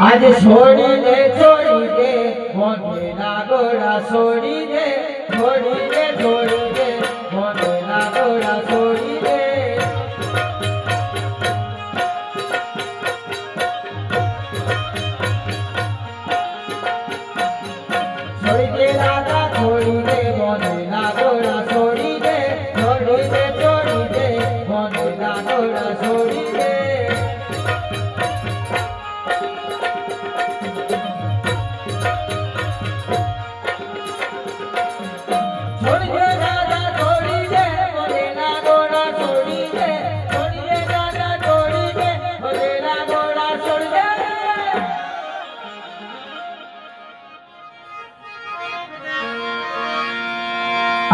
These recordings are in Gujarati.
આજે છોડી દે છોડી દે મોઢેલા ગોળા છોડી દે છોડી દે છોડી દે મોઢેલા ગોળા છોડી દે છોડી દે રાધા છોડી દે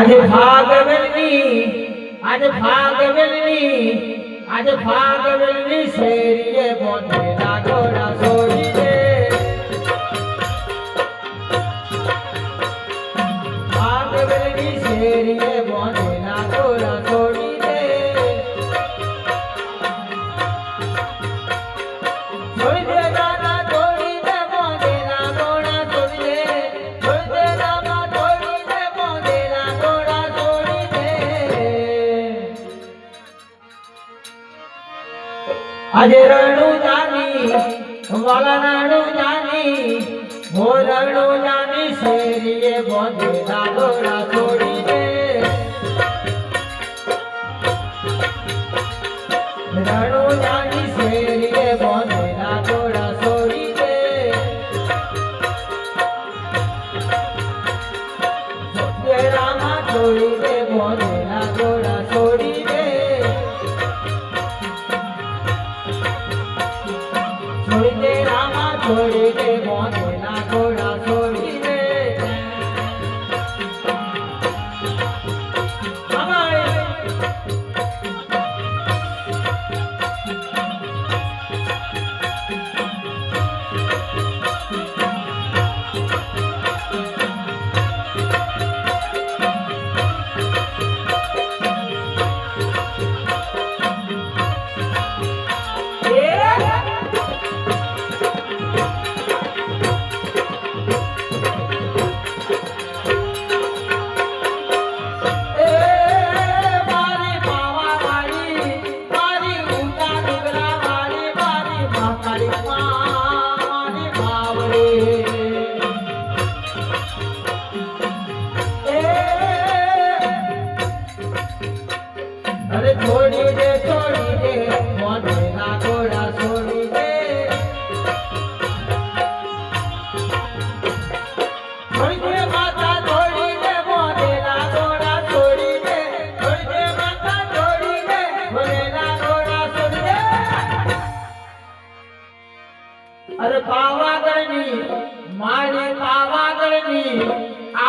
આજે ભાગવલની આજે ભાગવલની આજે ભાગવલની શેરીએ બોધેલા ઘોડા સોડી દે ભાગવલની શેરીએ આજે રણું જાની વાલા રણું જાની હો રણું જાની શેરીએ બોંધેલા ગોળા છોડી દે. રણું જાની શેરીએ બોંધેલા ગોળા છોડી દે. રામા છોડી દે બોંધેલા ગોળા છોડી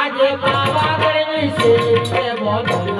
આજે પાવાગઢની છે મોઢેલા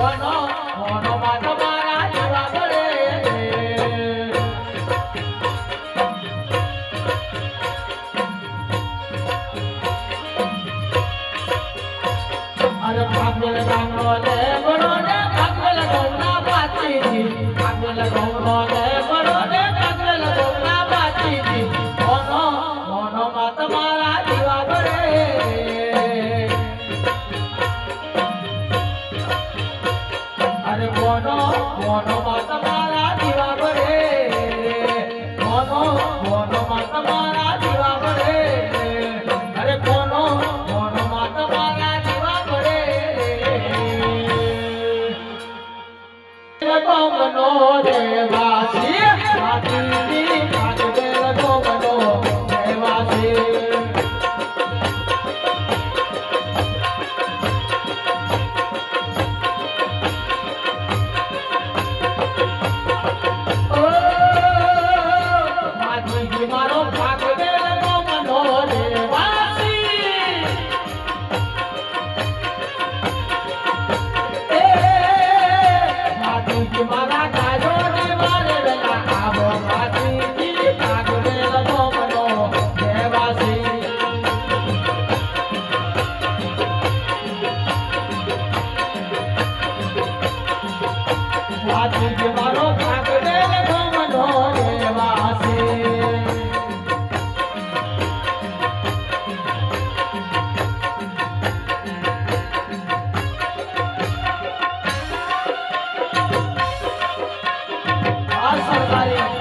ભણો રે વાસી आशीर्वाद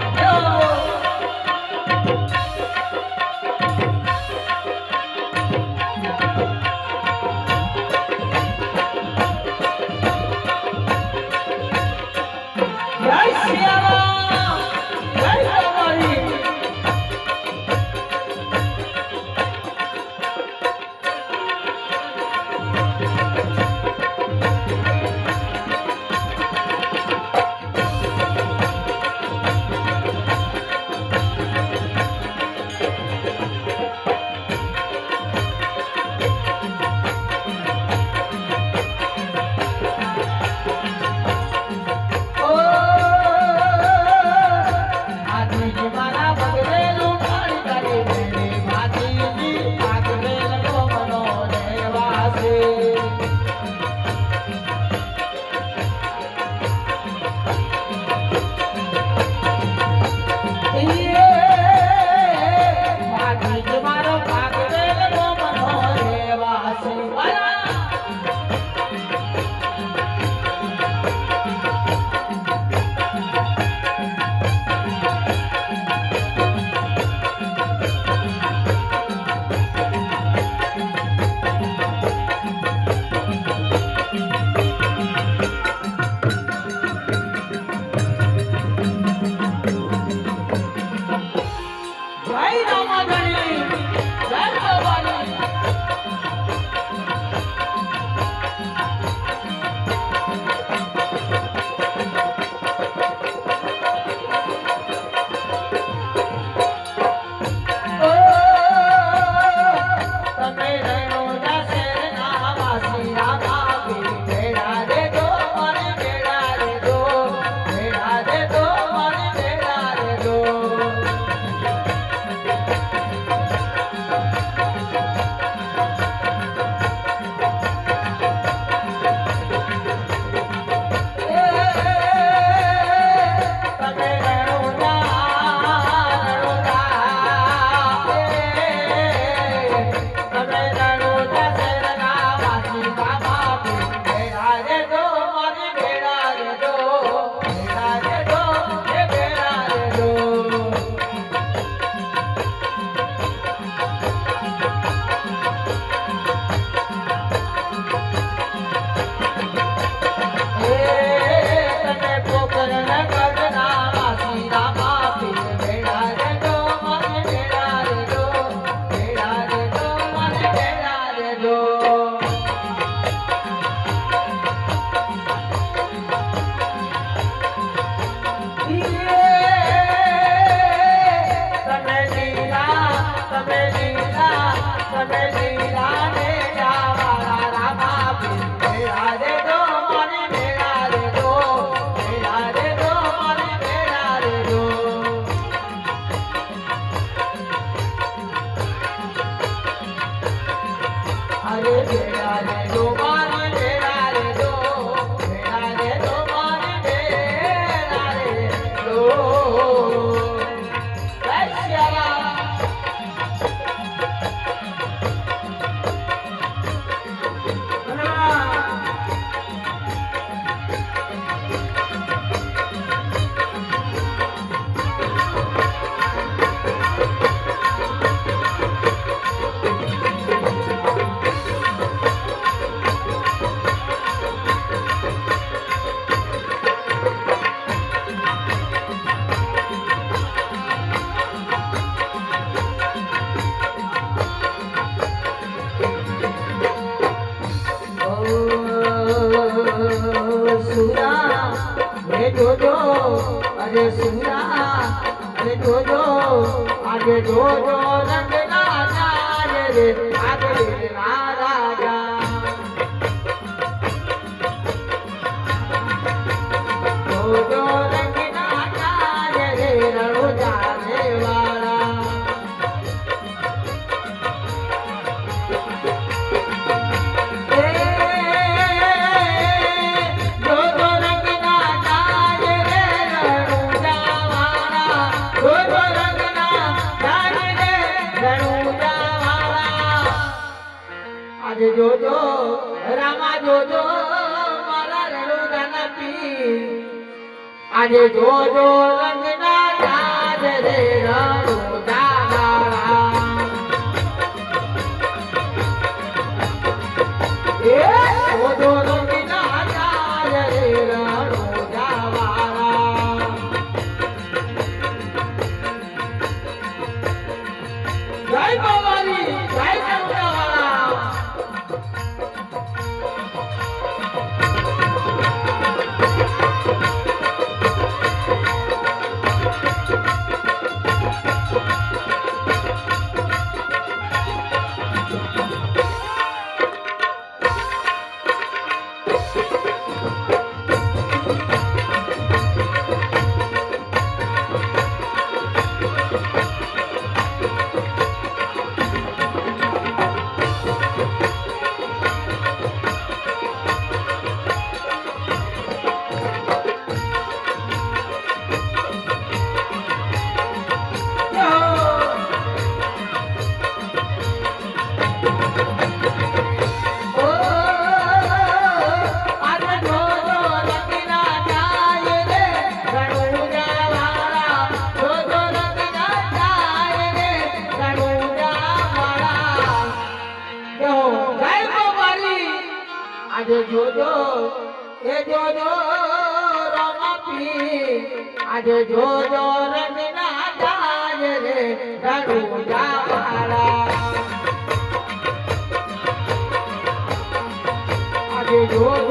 અરે ભેળા રે દો રાજા આજ જોજો રામા જોજો મારા રડોદાના પી આજે જોજો રંગના રાજ રે રડોદાના Jai જોજો એ જોજો રમાપી આજે જોજો રંગના જાય રે રણુજાવાળા આજે જોજો